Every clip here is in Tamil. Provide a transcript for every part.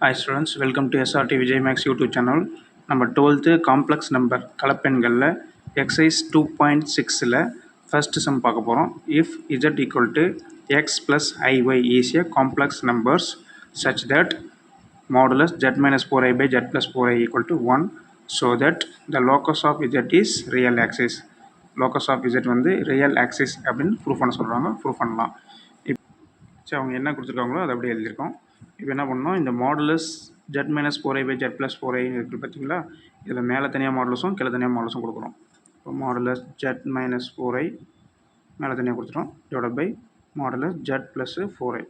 Hi students welcome to SRT Vijay maths YouTube channel நம்ம டுவெல்த்து காம்ப்ளெக்ஸ் நம்பர் கலப்பெண்களில் எக்ஸைஸ் டூ பாயிண்ட் சிக்ஸில் ஃபஸ்ட்டு சம் பார்க்க போகிறோம் if z equal to x plus i y ஈஸியாக complex numbers such that modulus z minus four i by z plus four i equal to one so that the locus of z is real axis locus of z வந்து ரியல் ஆக்சிஸ் அப்படின்னு ப்ரூஃப் பண்ண சொல்கிறாங்க ப்ரூஃப் பண்ணலாம். இப் சரி அவங்க என்ன கொடுத்துருக்காங்களோ அதை அப்படியே எழுதியிருக்கோம். இப்போ என்ன பண்ணோம் இந்த modulus z minus four i by z plus four i இருக்குது பார்த்தீங்களா? இதில் மேலே தனியாக மாடலஸும் கீழே தனியாக மாடலஸும் கொடுக்குறோம். இப்போ modulus z minus four i மேலே தனியாக கொடுத்துட்டோம். Divide by modulus z plus four i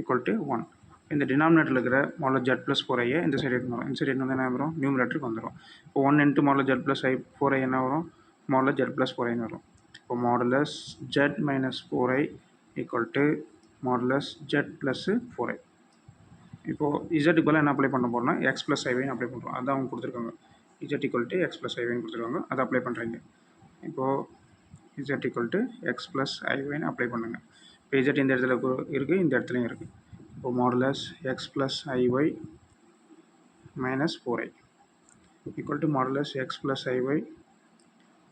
equal to one இந்த டினாமினேட்டரில் இருக்கிற மாடல் ஜெட் ப்ளஸ் ஃபோர் ஐயை இந்த சைடு எடுத்து வரும். இந்த சைடு எடுத்து வந்து என்ன வரும்? நியூமினேட்டருக்கு வந்துடும் இப்போ one into modulus z plus i four i என்ன வரும்? மாடல் ஜெட் ப்ளஸ் ஃபோர் ஐன்னு வரும். இப்போ modulus z minus four i equal to modulus z plus four i இப்போது இசட்டுக்கு பதிலாக என்ன அப்ளை பண்ண போகிறோம்னா எக்ஸ் ப்ளஸ் ஐவைன்னு அப்ளை பண்ணுறோம் அதான் அவங்க கொடுத்துருக்காங்க. Z equal to x plus ஐவைன்னு கொடுத்துருக்காங்க. அதை அப்ளை பண்ணுறீங்க இப்போது z equal to x plus ஐவைன்னு apply பண்ணுங்கள் இப்போ இசட் இந்த இடத்துல இருக்குது இந்த இடத்துலையும் இருக்குது இப்போ modulus x plus i y minus four i equal to modulus x plus i y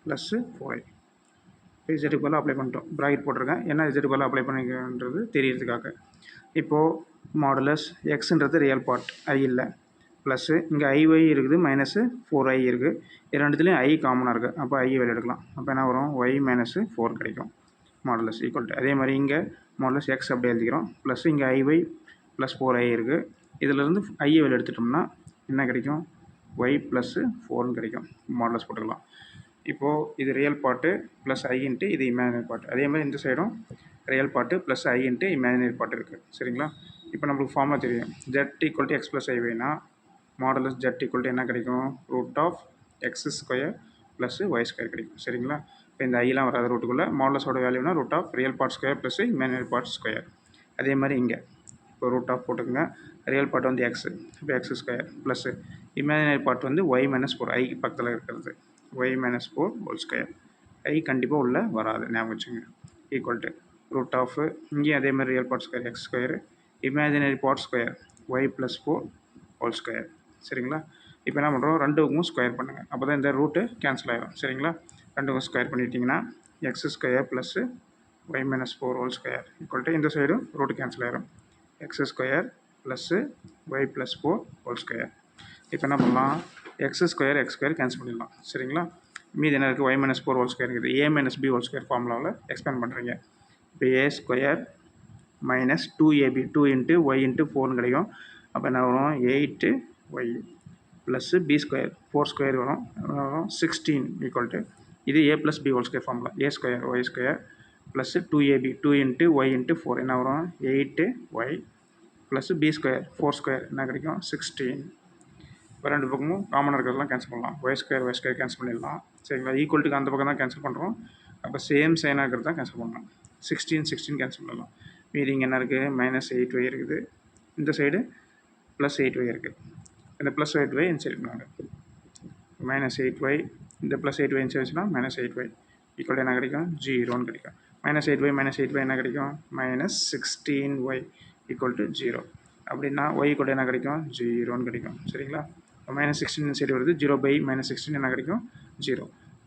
plus four i இசட்டுக்கு பதிலாக அப்ளை பண்ணிட்டோம். ப்ராக்கெட் போட்டிருக்கேன். என்ன இசட்டுக்கு பதிலாக அப்ளை பண்ணிக்கிறது தெரியறதுக்காக. இப்போது மாடுலஸ் எக்ஸுன்றது ரியல் பார்ட் ஐ இல்லை. ப்ளஸ்ஸு இங்கே ஐஒய் இருக்குது. மைனஸு ஃபோர் ஐ இருக்குது இரண்டுத்துலேயும் ஐ காமனாக இருக்குது அப்போ ஐ வெளியே எடுக்கலாம். அப்போ என்ன வரும்? ஒய் மைனஸு ஃபோர் கிடைக்கும். மாடலஸ் ஈக்குவல் டு அதே மாதிரி இங்கே மாடலஸ் எக்ஸ் அப்படியே எழுதிக்கிறோம். ப்ளஸ் இங்கே ஐஒய் ப்ளஸ் ஃபோர் ஐ இருக்குது இதிலேருந்து ஐயை வெளியே எடுத்துட்டோம்னா என்ன கிடைக்கும்? ஒய் ப்ளஸ்ஸு ஃபோர்னு கிடைக்கும். மாடலஸ் போட்டுக்கலாம். இப்போது இது real part plus i into இது இமேஜினரி பார்ட் அதே மாதிரி இந்த சைடும் real part plus i into imaginary part இருக்குது சரிங்களா? இப்போ நம்மளுக்கு ஃபார்மாக தெரியும். Z equal to x plus ஐவேனா modulus z equal to என்ன கிடைக்கும்? Root of x square plus y square கிடைக்கும். சரிங்களா? இப்போ இந்த ஐலாம் வராத ரூட்டுக்குள்ளே மாடலஸோட வேல்யூனா root of real part square plus imaginary part square அதே மாதிரி இங்கே. இப்போ ரூட் ஆஃப் போட்டுக்கோங்க. ரியல் பார்ட் வந்து எக்ஸு இப்போ x square plus imaginary part வந்து ஒய் மைனஸ் ஃபோர் ஐ பக்கத்தில் இருக்கிறது. Y minus four whole square i கண்டிப்பாக உள்ளே வராது ஞாபகம் வச்சுங்க ஈக்குவல் டு ரூட் ஆஃப் இங்கேயும் அதே மாதிரி real part square x square imaginary part square y plus four whole square சரிங்களா? இப்போ என்ன பண்ணுறோம் ரெண்டுக்கும் ஸ்கொயர் பண்ணுங்கள் அப்போ தான் இந்த ரூட்டு கேன்சல் ஆகிடும் சரிங்களா? ரெண்டுக்கும் ஸ்கொயர் பண்ணிட்டீங்கன்னா x square plus y minus four whole square equal to இந்த சைடும் ரூட்டு கேன்சல் ஆகிடும் x square plus y plus four whole square இப்போ என்ன பண்ணலாம்? X square x square cancel பண்ணிடலாம். சரிங்களா? மீதி என்ன இருக்குது y minus four whole square a minus b whole square ஃபார்முலாவில் எக்ஸ்பேண்ட் பண்ணுறீங்க இப்போ a square minus two a b two into y into ஃபோர்னு கிடைக்கும். அப்போ என்ன வரும்? Eight y plus b square four square வரும். வரும்? சிக்ஸ்டீன் ஈக்குவல் டு இது a plus b whole square formula a square y square plus two a b two into y into four என்ன வரும்? Eight y plus b square four square என்ன கிடைக்கும்? சிக்ஸ்டீன் இப்போ ரெண்டு பக்கமும் காமனாக இருக்கிறதெல்லாம் கேன்சல் பண்ணலாம். Y square y square cancel பண்ணிடலாம். சரிங்களா? ஈக்குவல்ட்டுக்கு அந்த பக்கம் தான் கேன்சல் பண்ணுறோம் அப்போ சேம் சைனாக இருக்கிறது தான் கேன்சல் பண்ணலாம். சிக்ஸ்டீன் சிக்ஸ்டீன் கேன்சல் பண்ணலாம். மீதி இங்கே என்ன இருக்குது மைனஸ் எயிட் ஒய் இருக்குது. இந்த சைடு ப்ளஸ் எயிட் ஒய் இருக்குது இந்த ப்ளஸ் எயிட் ஒய் இன்சைட் பண்ணுவாங்க மைனஸ் எயிட் ஒய் இந்த ப்ளஸ் எயிட் ஒய் இன்சைட்னா மைனஸ் எயிட் ஒய் ஈக்குவல் என்ன கிடைக்கும்? ஜீரோன்னு கிடைக்கும். Minus eight y minus eight y என்ன கிடைக்கும்? Minus sixteen y equal to zero அப்படின்னா ஒய் கூட என்ன கிடைக்கும்? ஜீரோன்னு கிடைக்கும். சரிங்களா? மைனஸ் சிக்ஸ்டீன் சைடு வருது. ஜீரோ பை மைனஸ் சிக்ஸ்டின் என்ன கிடைக்கும்? ஜீரோ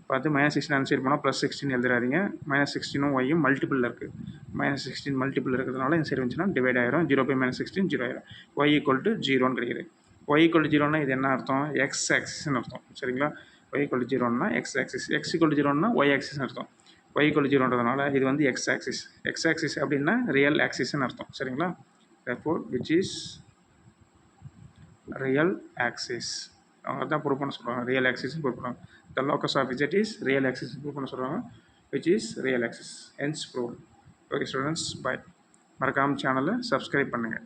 பார்த்து மைனஸ் சிக்ஸ்டின் அந்த சைடு போனால் ப்ளஸ் சிக்ஸ்டீன் எழுதுறாதீங்க. மைனஸ் சிக்ஸ்டினும் ஒய்யும் மல்டிபிள் இருக்குது மைனஸ் சிக்ஸ்டீன் மல்டிபிள் இருக்கிறதுனால இந்த சைடு வந்துச்சுன்னா டிவைட் ஆயிரும். Zero by minus sixteen zero ஆயிரும். ஒய் ஈக்குவல் டு ஜீரோன்னு கிடைக்குது. ஒய் ஈக்குவல் ஜீரோனா இது என்ன அர்த்தம்? எக்ஸ் ஆக்சிஸ்னு அர்த்தம். சரிங்களா? ஒய் ஈக்குவல் ஜீரோன்னா ஜீரோனா x axis x equal to ஜீரோனா Y ஆக்சிஸ்னு அர்த்தம். ஒய் ஈக்குவல் ஜீரோன்றதுனால இது வந்து எக்ஸ் ஆக்சிஸ் எக்ஸ் ஆக்சிஸ் அப்படின்னா ரியல் ஆக்சிஸ்னு அர்த்தம். சரிங்களா? therefore which is real axis. அவங்க தான் ப்ரூவ் பண்ண சொல்கிறாங்க ரியல் ஆக்சிஸ் ப்ரூவ் பண்ணுவாங்க the locus of z is real axis prove பண்ண சொல்கிறாங்க which is real axis hence prove okay students bye மறக்காமல் சேனலை சப்ஸ்கிரைப் பண்ணுங்கள்